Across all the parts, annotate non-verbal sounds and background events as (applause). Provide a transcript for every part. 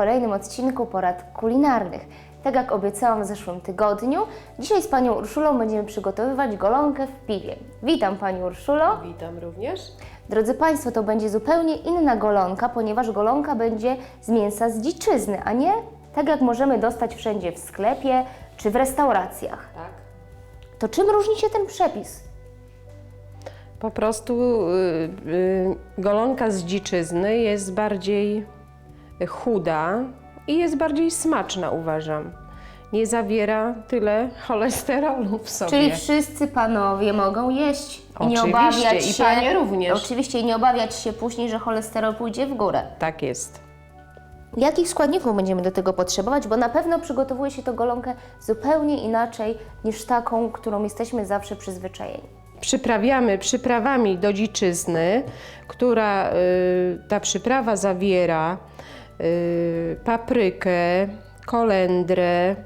kolejnym odcinku porad kulinarnych. Tak jak obiecałam w zeszłym tygodniu, dzisiaj z Panią Urszulą będziemy przygotowywać golonkę w piwie. Witam Pani Urszulo. Witam również. Drodzy Państwo, to będzie zupełnie inna golonka, ponieważ golonka będzie z mięsa z dziczyzny, a nie tak jak możemy dostać wszędzie w sklepie czy w restauracjach. Tak. To czym różni się ten przepis? Po prostu y, y, golonka z dziczyzny jest bardziej chuda i jest bardziej smaczna, uważam. Nie zawiera tyle cholesterolu w sobie. Czyli wszyscy panowie mogą jeść i nie Oczywiście, obawiać i się. panie również. Oczywiście i nie obawiać się później, że cholesterol pójdzie w górę. Tak jest. Jakich składników będziemy do tego potrzebować? Bo na pewno przygotowuje się to golonkę zupełnie inaczej niż taką, którą jesteśmy zawsze przyzwyczajeni. Przyprawiamy przyprawami do dziczyzny, która y, ta przyprawa zawiera paprykę, kolendrę,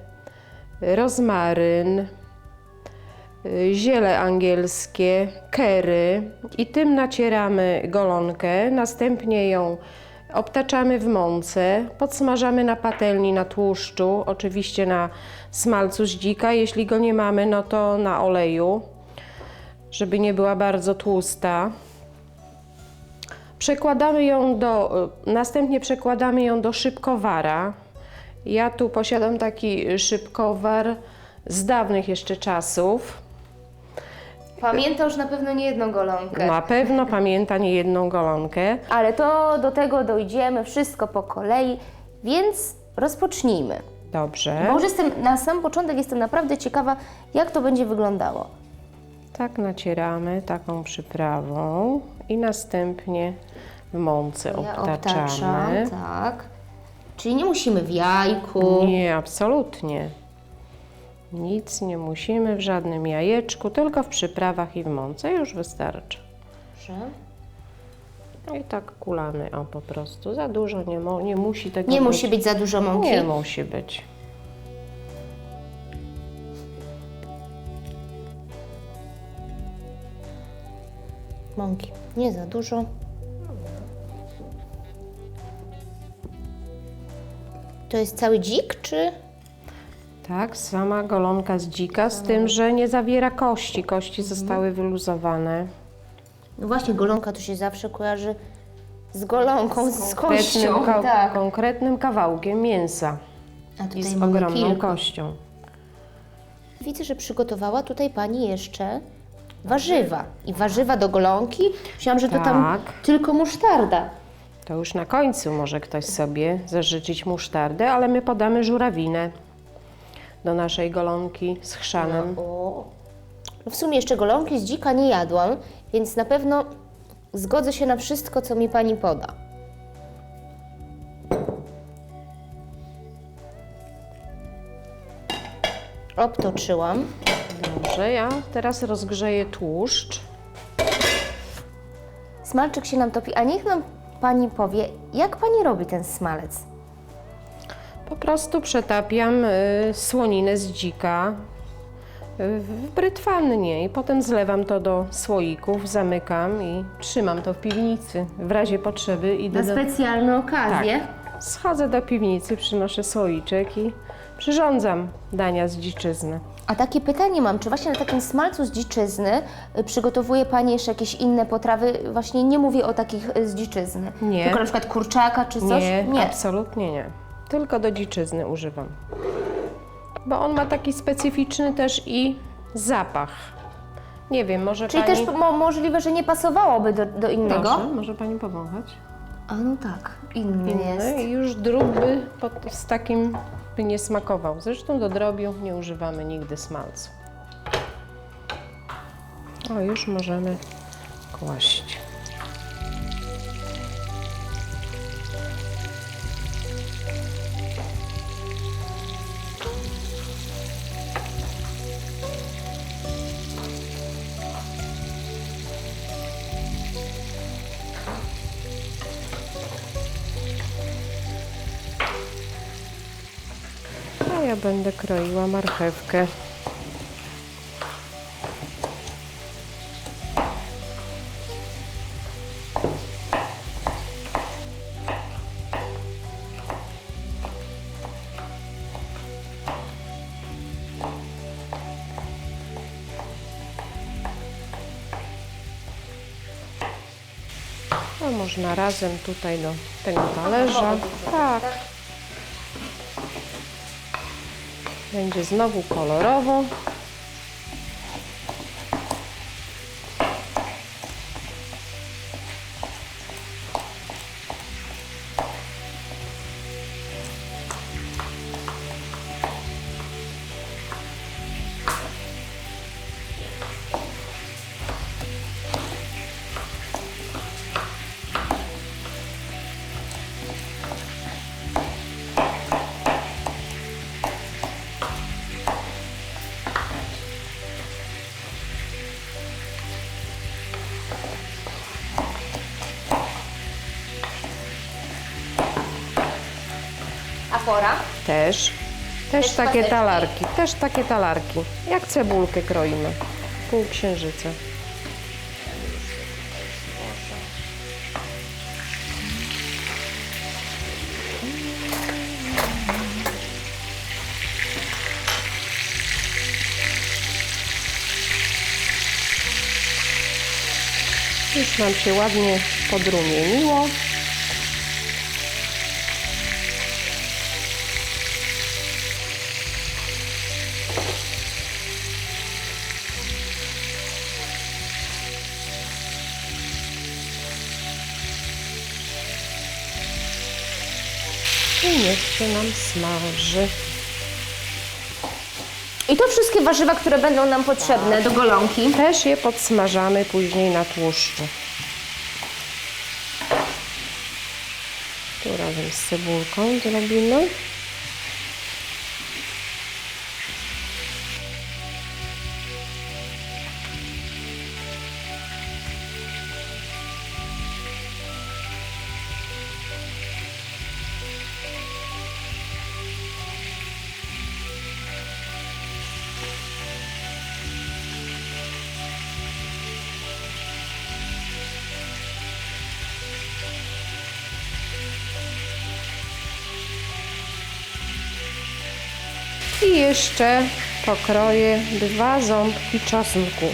rozmaryn, y, ziele angielskie, kery i tym nacieramy golonkę, następnie ją obtaczamy w mące, podsmażamy na patelni na tłuszczu, oczywiście na smalcu z dzika, jeśli go nie mamy, no to na oleju żeby nie była bardzo tłusta. Przekładamy ją do, następnie przekładamy ją do szybkowara. Ja tu posiadam taki szybkowar z dawnych jeszcze czasów. Pamiętam już na pewno nie jedną golonkę. Na pewno pamięta niejedną golonkę. Ale to do tego dojdziemy wszystko po kolei, więc rozpocznijmy. Dobrze. Bo już jestem, na sam początek jestem naprawdę ciekawa, jak to będzie wyglądało. Tak nacieramy taką przyprawą i następnie w mące Ja obtaczamy. obtaczam, tak. Czyli nie musimy w jajku. Nie, absolutnie. Nic nie musimy w żadnym jajeczku, tylko w przyprawach i w mące już wystarczy. Dobrze. I tak kulamy, o po prostu. Za dużo nie, mo- nie musi tego Nie być. musi być za dużo mąki. Nie musi być. Mąki. Nie za dużo. To jest cały dzik, czy? Tak, sama golonka z dzika, z tym, że nie zawiera kości. Kości zostały wyluzowane. No właśnie, golonka to się zawsze kojarzy z golonką, z, kością. Konkretnym, ka- tak. konkretnym kawałkiem mięsa A i z mamy ogromną kilka. kością. Widzę, że przygotowała tutaj Pani jeszcze warzywa. I warzywa do golonki. Myślałam, że to tam Tak. tylko musztarda. To już na końcu może ktoś sobie zażyczyć musztardę, ale my podamy żurawinę do naszej golonki z chrzanem. O. No w sumie jeszcze golonki z dzika nie jadłam, więc na pewno zgodzę się na wszystko, co mi Pani poda. Obtoczyłam. Dobrze, ja teraz rozgrzeję tłuszcz. Smalczyk się nam topi, a niech nam Pani powie, jak Pani robi ten smalec? Po prostu przetapiam y, słoninę z dzika y, w brytwannie i potem zlewam to do słoików, zamykam i trzymam to w piwnicy. W razie potrzeby idę Na do... specjalne okazje. Tak. Schodzę do piwnicy, przynoszę słoiczek i przyrządzam dania z dziczyzny. A takie pytanie mam, czy właśnie na takim smalcu z dziczyzny y, przygotowuje Pani jeszcze jakieś inne potrawy? Właśnie nie mówię o takich y, z dziczyzny. Nie. Tylko na przykład kurczaka czy coś? Nie, absolutnie nie. Tylko do dziczyzny używam. Bo on ma taki specyficzny też i zapach. Nie wiem, może Czyli pani... też mo możliwe, że nie pasowałoby do, do innego? Proszę, może pani powąchać? A no tak, inny Inny jest. i już pod, z takim by nie smakował. Zresztą do drobiu nie używamy nigdy smalcu. O, już możemy kłaść. będę kroiła marchewkę. A można razem tutaj do tego talerza. Tak. Będzie znowu kolorowo. A pora? Też. Też Też takie paseczki? talarki. Też takie talarki. Jak cebulkę kroimy. Pół księżyca. Już nam się ładnie podrumieniło. I niech się nam smaży. I to wszystkie warzywa, które będą nam potrzebne do golonki. Też je podsmażamy później na tłuszczu. Tu razem z cebulką zrobimy. I jeszcze pokroję dwa ząbki czosnku.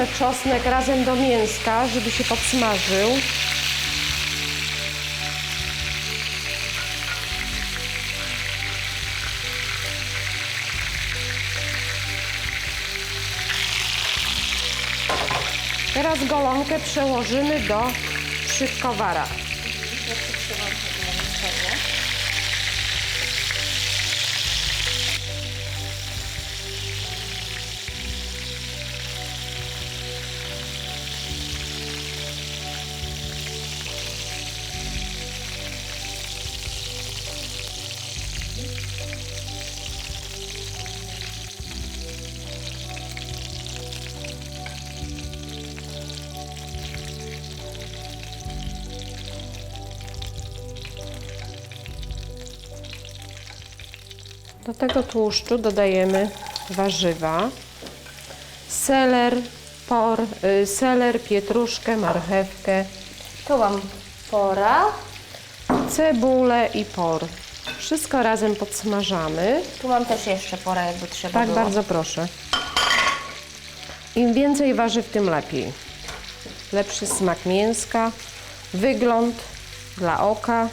Wrzucę czosnek razem do mięska, żeby się podsmażył. Teraz golonkę przełożymy do szybkowara. Tego tłuszczu dodajemy warzywa. Seler, por, y, seler, pietruszkę, marchewkę, Tu mam pora. cebulę i por. Wszystko razem podsmażamy. Tu mam też jeszcze pora, jakby trzeba Tak, było. bardzo proszę. Im więcej warzyw, tym lepiej. Lepszy smak mięska, wygląd dla oka.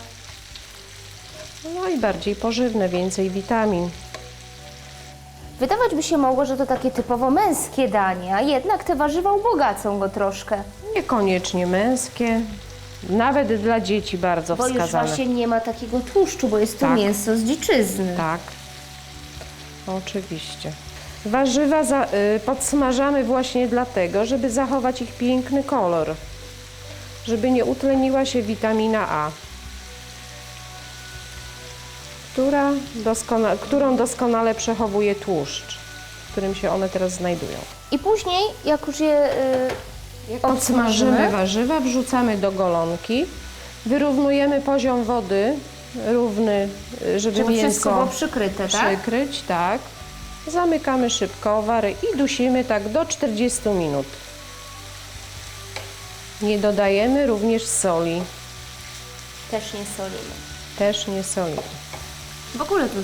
No i bardziej pożywne, więcej witamin. Wydawać by się mogło, że to takie typowo męskie danie, a jednak te warzywa ubogacą go troszkę. Niekoniecznie męskie, nawet dla dzieci bardzo Bo już wskazane. właśnie nie ma takiego tłuszczu, bo jest to Tak. mięso z dziczyzny. Tak, oczywiście. Warzywa za, y, podsmażamy właśnie dlatego, żeby zachować ich piękny kolor, żeby nie utleniła się witamina A, która doskona, którą doskonale przechowuje tłuszcz, w którym się one teraz znajdują. I później, jak już je y, jak Odsmażymy warzywa, wrzucamy do golonki, wyrównujemy poziom wody równy, żeby żeby wszystko było mięso przykryte, tak? przykryć, tak. Zamykamy szybkowar i dusimy tak do 40 minut. Nie dodajemy również soli, Też nie solimy. też nie solimy. W ogóle tu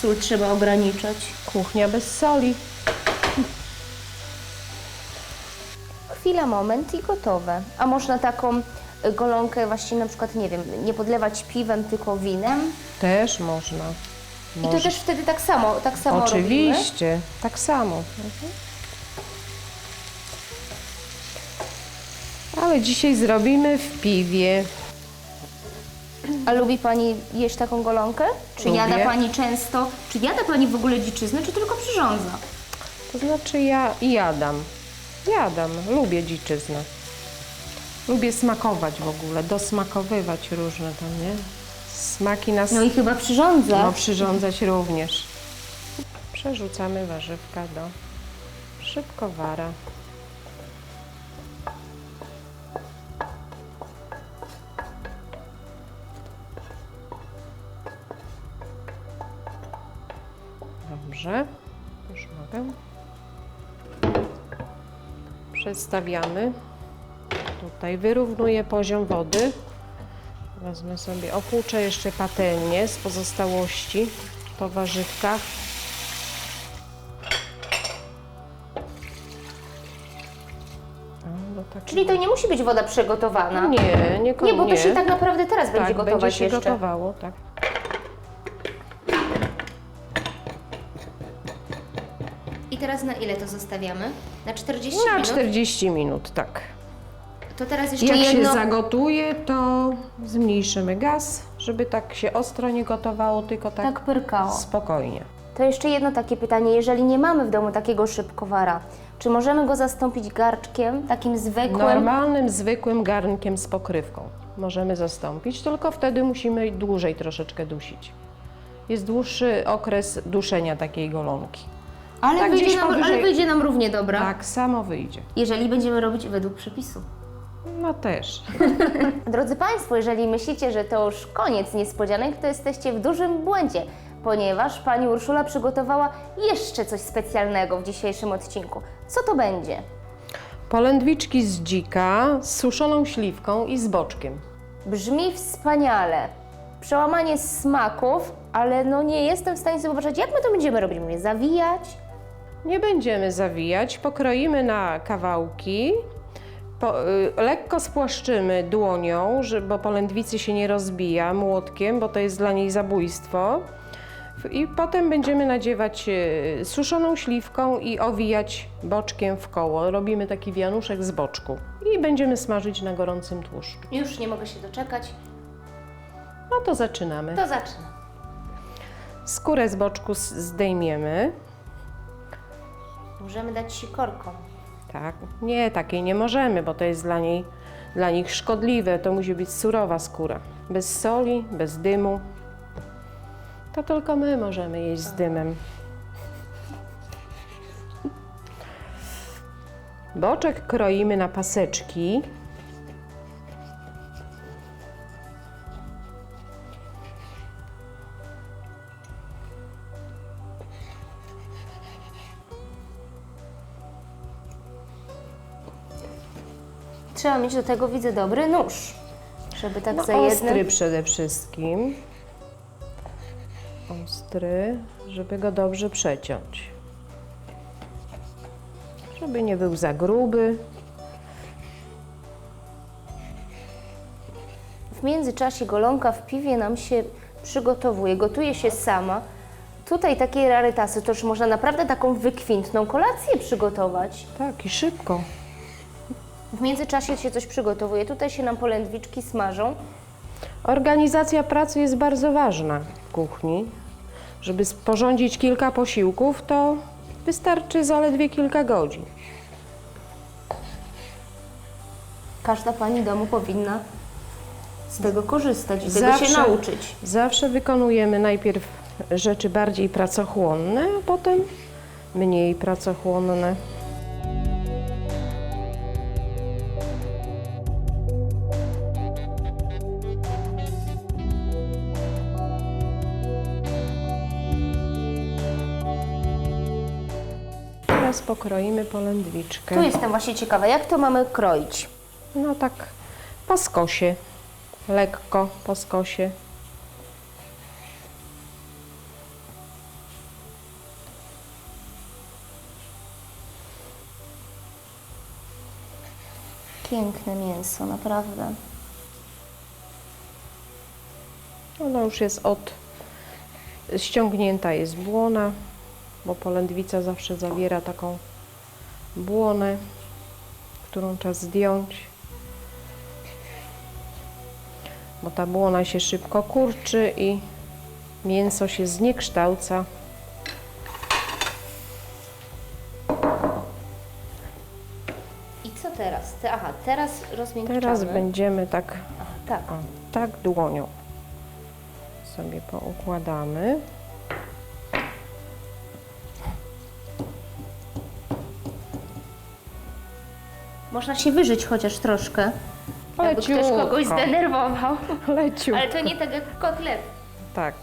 sól trzeba ograniczać. Kuchnia bez soli. Chwila, moment i gotowe. A można taką y, golonkę właśnie na przykład, nie wiem, nie podlewać piwem, tylko winem. Też można. I to Może- też wtedy tak samo, tak samo robimy. Oczywiście, tak samo. Ale dzisiaj zrobimy w piwie. A lubi Pani jeść taką golonkę? Czy Lubię. jada Pani często? Czy jada Pani w ogóle dziczyznę, czy tylko przyrządza? To znaczy ja jadam. Jadam, lubię dziczyznę. Lubię smakować w ogóle, dosmakowywać różne tam, nie? Smaki nas No i chyba przyrządza. no, przyrządzać również. Przerzucamy warzywka do szybkowara. Dobrze, już mogę. Przestawiamy. Tutaj wyrównuję poziom wody. Wezmę sobie, opłuczę jeszcze patelnię z pozostałości po warzywkach. O, do takiego- Czyli to nie musi być woda przygotowana. Nie, nie, Nie, bo to się tak naprawdę teraz będzie tak, gotować będzie się jeszcze. gotowało, tak. I teraz na ile to zostawiamy? Na 40 Na minut? 40 minut, tak. To teraz jeszcze Jak jedno... się zagotuje, to zmniejszymy gaz, żeby tak się ostro nie gotowało, tylko tak, Tak pyrkało. spokojnie. To jeszcze jedno takie pytanie. Jeżeli nie mamy w domu takiego szybkowara, czy możemy go zastąpić garczkiem, takim zwykłym? Normalnym, zwykłym garnkiem z pokrywką możemy zastąpić, tylko wtedy musimy dłużej troszeczkę dusić. Jest dłuższy okres duszenia takiej golonki. Ale, Tak, wyjdzie nam, ale wyjdzie nam równie dobra, Tak samo wyjdzie. jeżeli będziemy robić według przepisu. No też. (laughs) Drodzy Państwo, jeżeli myślicie, że to już koniec niespodzianek, to jesteście w dużym błędzie, ponieważ Pani Urszula przygotowała jeszcze coś specjalnego w dzisiejszym odcinku. Co to będzie? Polędwiczki z dzika z suszoną śliwką i z boczkiem. Brzmi wspaniale. Przełamanie smaków, ale no nie jestem w stanie sobie wyobrazić, jak my to będziemy robić. Będziemy zawijać? Nie będziemy zawijać, pokroimy na kawałki, po, y, lekko spłaszczymy dłonią, żeby, bo polędwicy się nie rozbija, młotkiem, bo to jest dla niej zabójstwo. I potem będziemy nadziewać y, suszoną śliwką i owijać boczkiem w koło. Robimy taki wianuszek z boczku i będziemy smażyć na gorącym tłuszczu. Już nie mogę się doczekać. No to zaczynamy. To zacznę. Skórę z boczku zdejmiemy. Możemy dać sikorką. Tak, nie, takiej nie możemy, bo to jest dla, niej, dla nich szkodliwe. To musi być surowa skóra. Bez soli, bez dymu. To tylko my możemy jeść z dymem. Boczek kroimy na paseczki. Trzeba mieć do tego, widzę, dobry nóż, żeby tak No, za jednym... ostry przede wszystkim. Ostry, żeby go dobrze przeciąć. Żeby nie był za gruby. W międzyczasie golonka w piwie nam się przygotowuje, gotuje się sama. Tutaj takie rarytasy, to już można naprawdę taką wykwintną kolację przygotować. Tak, i szybko. W międzyczasie się coś przygotowuje. Tutaj się nam polędwiczki smażą. Organizacja pracy jest bardzo ważna w kuchni. Żeby sporządzić kilka posiłków, to wystarczy zaledwie kilka godzin. Każda pani domu powinna z tego korzystać i tego się nauczyć. Zawsze wykonujemy najpierw rzeczy bardziej pracochłonne, a potem mniej pracochłonne. Pokroimy polędwiczkę. Tu jestem właśnie ciekawa, jak to mamy kroić? No tak po skosie. Lekko po skosie. Piękne mięso, naprawdę. Ona już jest od... Ściągnięta jest błona, bo polędwica zawsze zawiera taką błonę, którą trzeba zdjąć. Bo ta błona się szybko kurczy i mięso się zniekształca. I co teraz? Te, aha, teraz rozmiękczamy. Teraz będziemy tak, Aha, tak. o, tak dłonią sobie poukładamy. Można się wyżyć chociaż troszkę. Jakby ktoś Leciutko. kogoś zdenerwował. Leciutko. Ale to nie tak jak kotlet. Tak.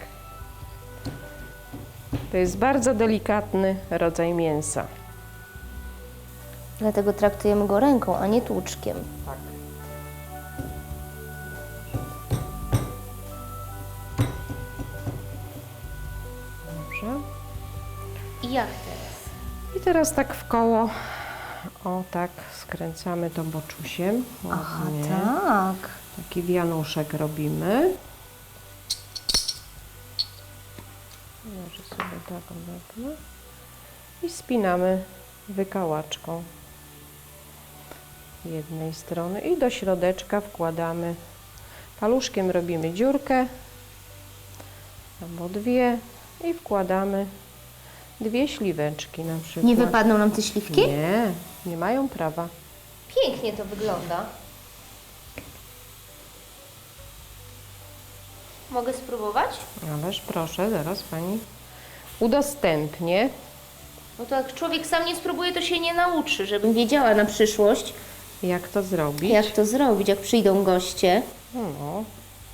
To jest bardzo delikatny rodzaj mięsa. Dlatego traktujemy go ręką, a nie tłuczkiem. Tak. Dobrze. I jak teraz? I teraz tak w koło. O tak, skręcamy to boczusiem. Aha, Ładnie. tak. Taki wianuszek robimy. Może sobie tak odetnę. I spinamy wykałaczką jednej strony i do środeczka wkładamy paluszkiem robimy dziurkę albo dwie i wkładamy dwie śliweczki na przykład. Nie wypadną nam te śliwki? Nie, nie mają prawa. Pięknie to wygląda. Mogę spróbować? Ależ proszę, zaraz pani udostępnię. No to jak człowiek sam nie spróbuje, to się nie nauczy, żebym wiedziała na przyszłość, Jak to zrobić? jak to zrobić, jak przyjdą goście. No,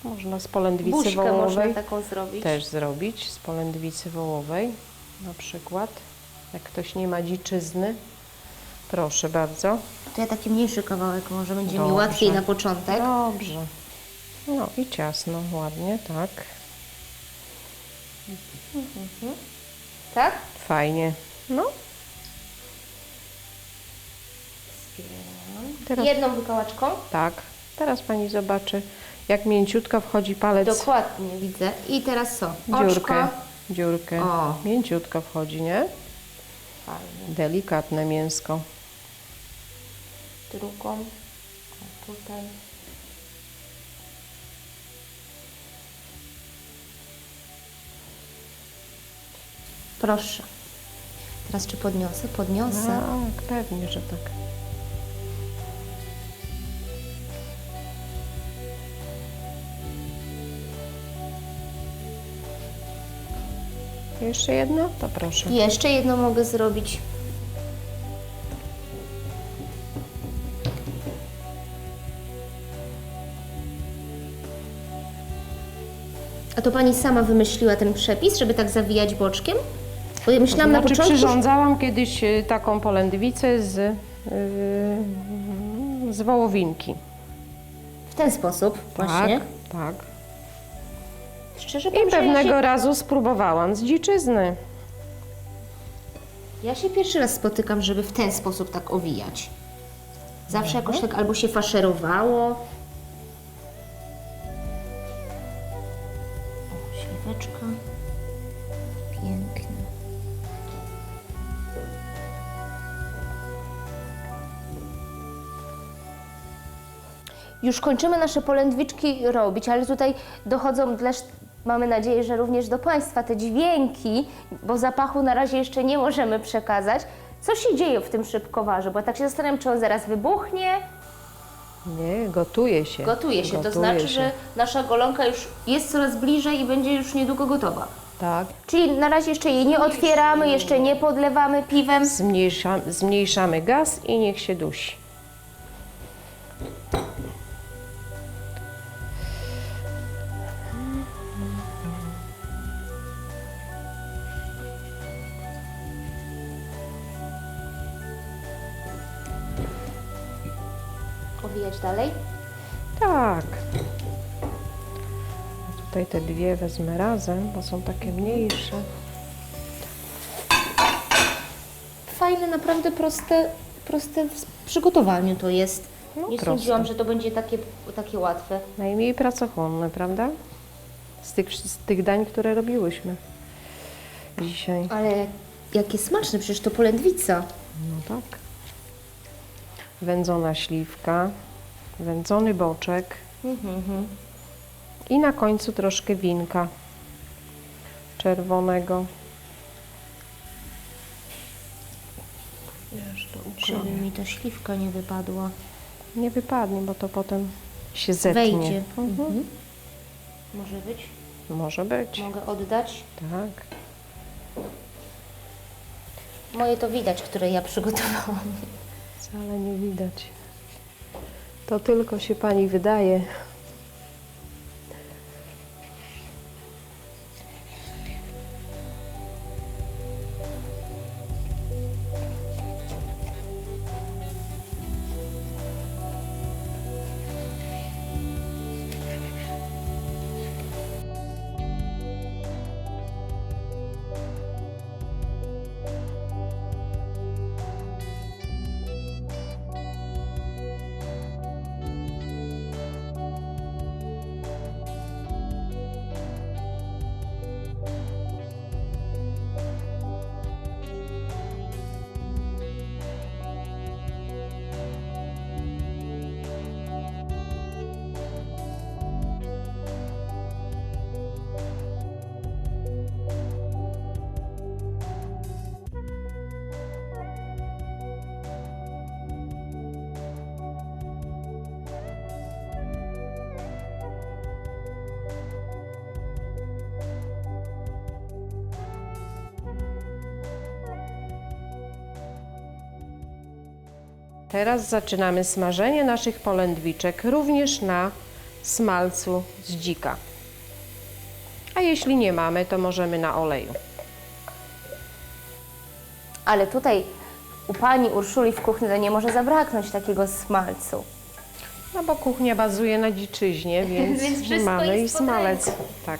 można z polędwicy Buźkę można wołowej taką zrobić. też zrobić, z polędwicy wołowej na przykład. Jak ktoś nie ma dziczyzny, proszę bardzo. To ja taki mniejszy kawałek, może będzie mi Dobrze. łatwiej na początek. Dobrze. No i ciasno, ładnie, tak. Tak? Fajnie. No, teraz Jedną wykałaczką? tak. Teraz pani zobaczy, jak mięciutko wchodzi palec Dokładnie, widzę. I teraz co? Oczko. Dziurkę. O. Mięciutko wchodzi, nie? Fajnie. Delikatne mięsko. Drugą. O, tutaj. Proszę. Teraz czy podniosę? Podniosę. Tak, pewnie, że tak. Jeszcze jedno? To proszę. Jeszcze jedno mogę zrobić. A to pani sama wymyśliła ten przepis, żeby tak zawijać boczkiem? Bo ja myślałam na znaczy, początku, że... przyrządzałam kiedyś y, taką polędwicę z, y, z wołowinki. w ten sposób właśnie. Tak, tak. I że pewnego ja się, razu spróbowałam z dziczyzny. ja się pierwszy raz spotykam, żeby w ten sposób tak owijać. Zawsze jakoś tak albo się faszerowało. O, śliweczka. Piękne. Już kończymy nasze polędwiczki robić, ale tutaj dochodzą też, mamy nadzieję, że również do Państwa te dźwięki, bo zapachu na razie jeszcze nie możemy przekazać. Co się dzieje w tym szybkowarzu? Bo ja tak się zastanawiam, czy on zaraz wybuchnie, Nie, gotuje się. gotuje się. To Gotuje znaczy, się. że nasza golonka już jest coraz bliżej i będzie już niedługo gotowa. Tak. Czyli na razie jeszcze jej nie otwieramy, jeszcze nie podlewamy piwem. Zmniejsza, zmniejszamy gaz i niech się dusi. Dalej? Tak. Tutaj te dwie wezmę razem, bo są takie mniejsze. Fajne, naprawdę proste, proste w przygotowaniu to jest. No, Nie proste. sądziłam, że to będzie takie, takie łatwe. Najmniej pracochłonne, prawda? Z tych, z tych dań, które robiłyśmy dzisiaj. Ale jakie smaczne, przecież to polędwica. No tak. Wędzona śliwka, wędzony boczek Mhm, i na końcu troszkę winka czerwonego. To Żeby mi ta śliwka nie wypadła. Nie wypadnie, bo to potem się zetnie. Wejdzie. Mhm. Mhm. Może być? Może być. Mogę oddać? Tak. Moje to widać, które ja przygotowałam. Wcale nie widać. To tylko się pani wydaje. Teraz zaczynamy smażenie naszych polędwiczek również na smalcu z dzika. A jeśli nie mamy, to możemy na oleju. Ale tutaj u pani Urszuli w kuchni to nie może zabraknąć takiego smalcu. No bo kuchnia bazuje na dziczyźnie, (laughs) więc, Więc mamy i smalec. Tak.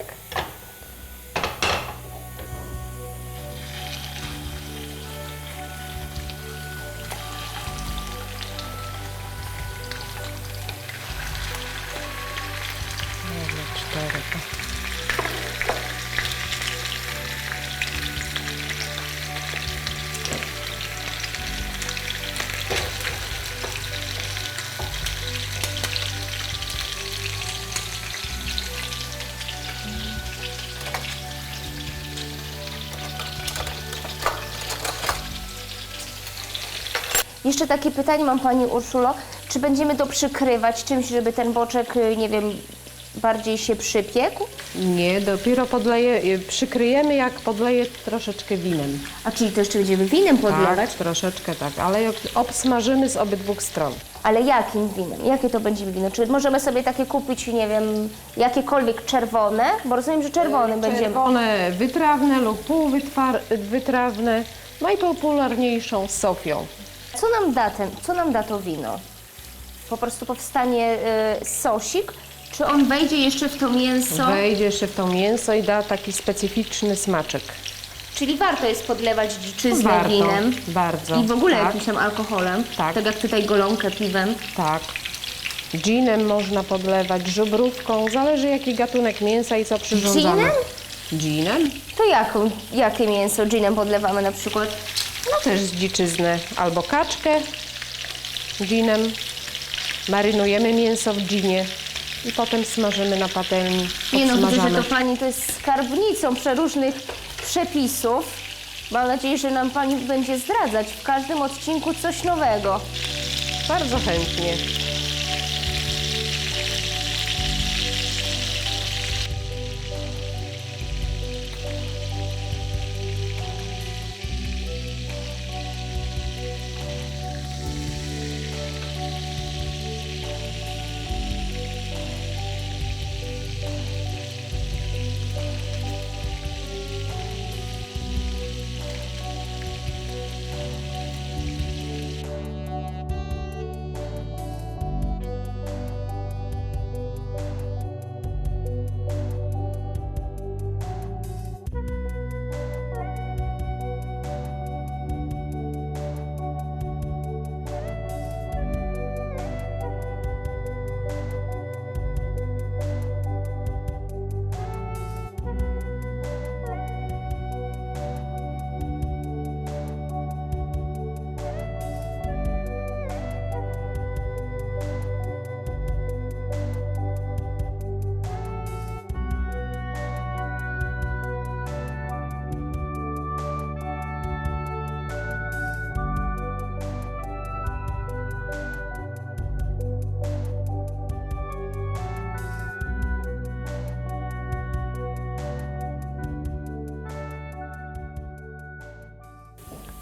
Jeszcze takie pytanie mam pani Urszulo. Czy będziemy to przykrywać czymś, żeby ten boczek, y, nie wiem, bardziej się przypiekł? Nie, dopiero podleje, przykryjemy jak podleję troszeczkę winem. A czyli to jeszcze będziemy winem podlewać? Tak, troszeczkę tak, ale obsmażymy z obydwu stron. Ale jakim winem? Jakie to będzie wino? Czy możemy sobie takie kupić, nie wiem, jakiekolwiek czerwone? Bo rozumiem, że czerwony będziemy. Czerwone wytrawne lub półwytrawne, najpopularniejszą Sofią. Co nam da ten, co nam da to wino? Po prostu powstanie y, sosik, czy on wejdzie jeszcze w to mięso? Wejdzie jeszcze w to mięso i da taki specyficzny smaczek. Czyli warto jest podlewać dziczyznę Warto, winem bardzo. i w ogóle tak, jakimś tam alkoholem. Tak. tak jak tutaj golonkę piwem. Tak. Ginem można podlewać, żubrówką, zależy jaki gatunek mięsa i co przyrządzamy. Ginem? Ginem? To jaką, jakie mięso ginem podlewamy na przykład? No też z dziczyzny. Albo kaczkę ginem. Marynujemy mięso w ginie i potem smażymy na patelni. Nie no, widzę, że to Pani to jest skarbnicą przeróżnych przepisów. Mam nadzieję, że nam Pani będzie zdradzać w każdym odcinku coś nowego. Bardzo chętnie.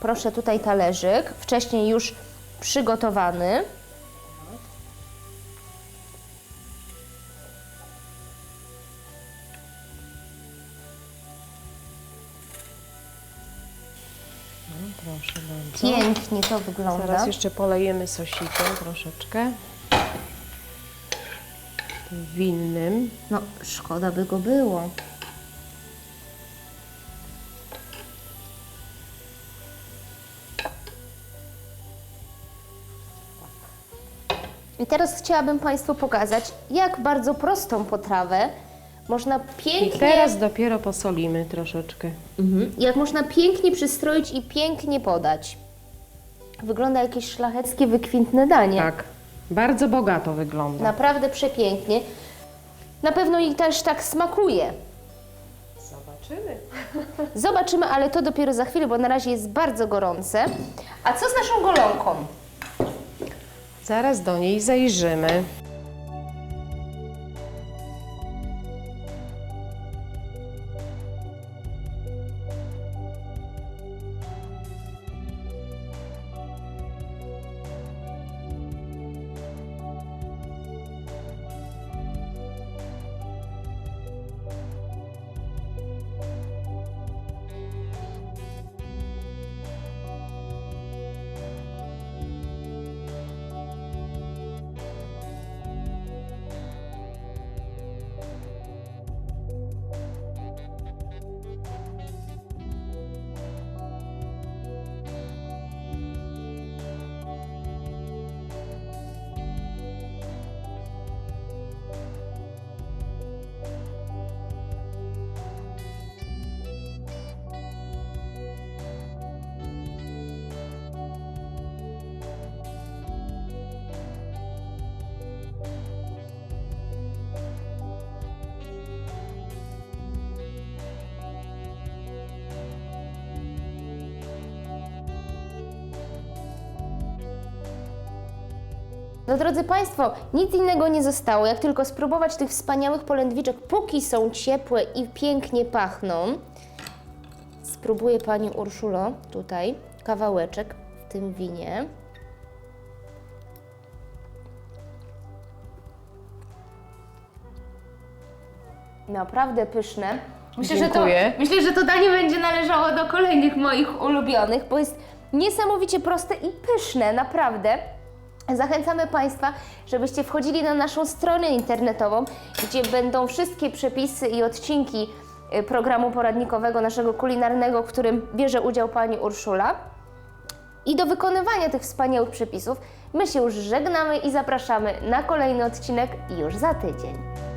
Proszę tutaj talerzyk, wcześniej już przygotowany. Proszę bardzo. Pięknie to wygląda. Zaraz jeszcze polejemy sosikiem troszeczkę. Winnym. No, szkoda by go było. I teraz chciałabym Państwu pokazać, jak bardzo prostą potrawę można I pięknie, teraz dopiero posolimy troszeczkę. Mhm. jak można pięknie przystroić i pięknie podać. Wygląda jakieś szlacheckie, wykwintne danie. Tak. Bardzo bogato wygląda. Naprawdę przepięknie. Na pewno i też tak smakuje. Zobaczymy. Zobaczymy, ale to dopiero za chwilę, bo na razie jest bardzo gorące. A co z naszą golonką? Zaraz do niej zajrzymy. No drodzy Państwo, nic innego nie zostało, jak tylko spróbować tych wspaniałych polędwiczek, póki są ciepłe i pięknie pachną. Spróbuję Pani Urszulo tutaj kawałeczek w tym winie. Naprawdę pyszne. Myślę, że, to, Dziękuję. myślę, że to danie będzie należało do kolejnych moich ulubionych, bo jest niesamowicie proste i pyszne, naprawdę. Zachęcamy Państwa, żebyście wchodzili na naszą stronę internetową, gdzie będą wszystkie przepisy i odcinki y, programu poradnikowego naszego kulinarnego, w którym bierze udział Pani Urszula. I do wykonywania tych wspaniałych przepisów my się już żegnamy i zapraszamy na kolejny odcinek już za tydzień.